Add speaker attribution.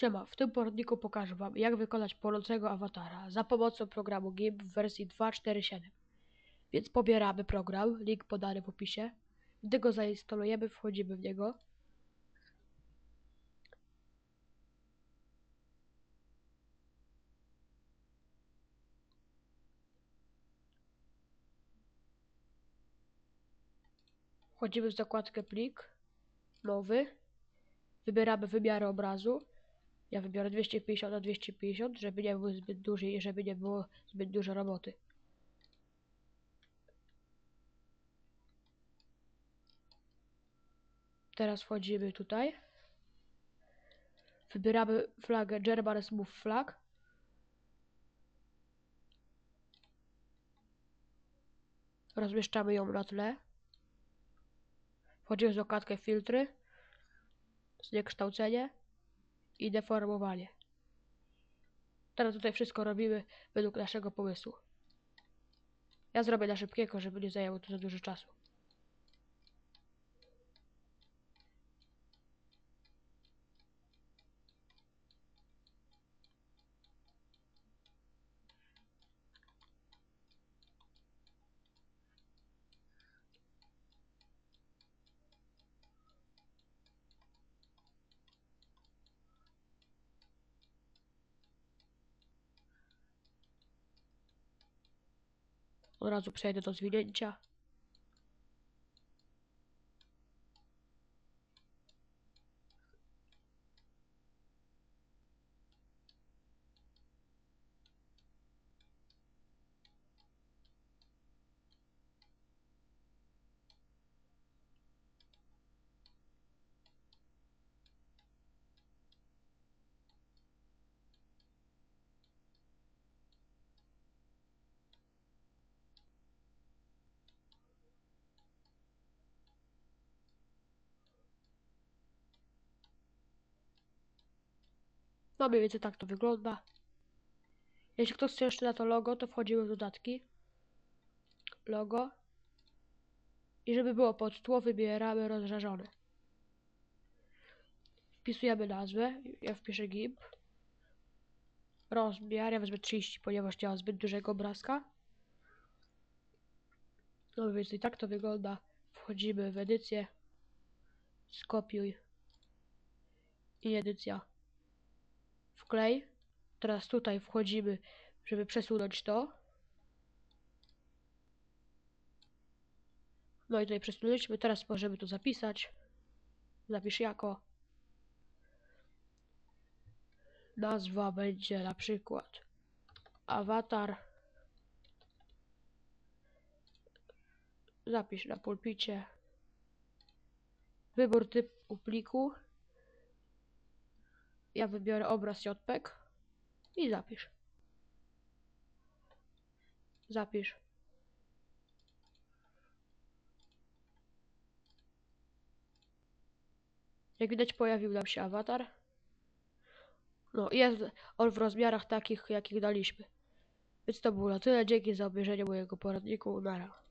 Speaker 1: Siema, w tym poradniku pokażę Wam, jak wykonać płonącego awatara za pomocą programu GIMP w wersji 2.4.7. Więc pobieramy program, link podany w opisie. Gdy go zainstalujemy, wchodzimy w niego. Wchodzimy w zakładkę plik, nowy. Wybieramy wymiary obrazu. Ja wybiorę 250 na 250, żeby nie był zbyt duży i żeby nie było zbyt dużo roboty. Teraz wchodzimy tutaj. Wybieramy flagę German Smooth Flag. Rozmieszczamy ją na tle. Wchodzimy w zakładkę filtry, zniekształcenie i deformowanie. Teraz tutaj wszystko robimy według naszego pomysłu. Ja zrobię na szybkiego, żeby nie zajęło to za dużo czasu. Od razu przejdę do zwinięcia. No mniej więcej tak to wygląda. Jeśli ktoś chce jeszcze na to logo, to wchodzimy w dodatki. Logo. I żeby było pod tło, wybieramy rozżarzone. Wpisujemy nazwę. Ja wpiszę GIMP. Rozmiar. Ja wezmę 30, ponieważ nie mam zbyt dużego obrazka. No mniej więcej tak to wygląda. Wchodzimy w edycję. Skopiuj. I edycja wklej. Teraz tutaj wchodzimy, żeby przesunąć to. No i tutaj przesunęliśmy. Teraz możemy to zapisać. Zapisz jako. Nazwa będzie na przykład awatar. Zapisz na pulpicie. Wybór typu pliku. Ja wybiorę obraz JPEG i zapisz. Zapisz. Jak widać pojawił nam się awatar. No jest on w rozmiarach takich jakich daliśmy. Więc to było na tyle. Dzięki za obejrzenie mojego poradniku. Nara.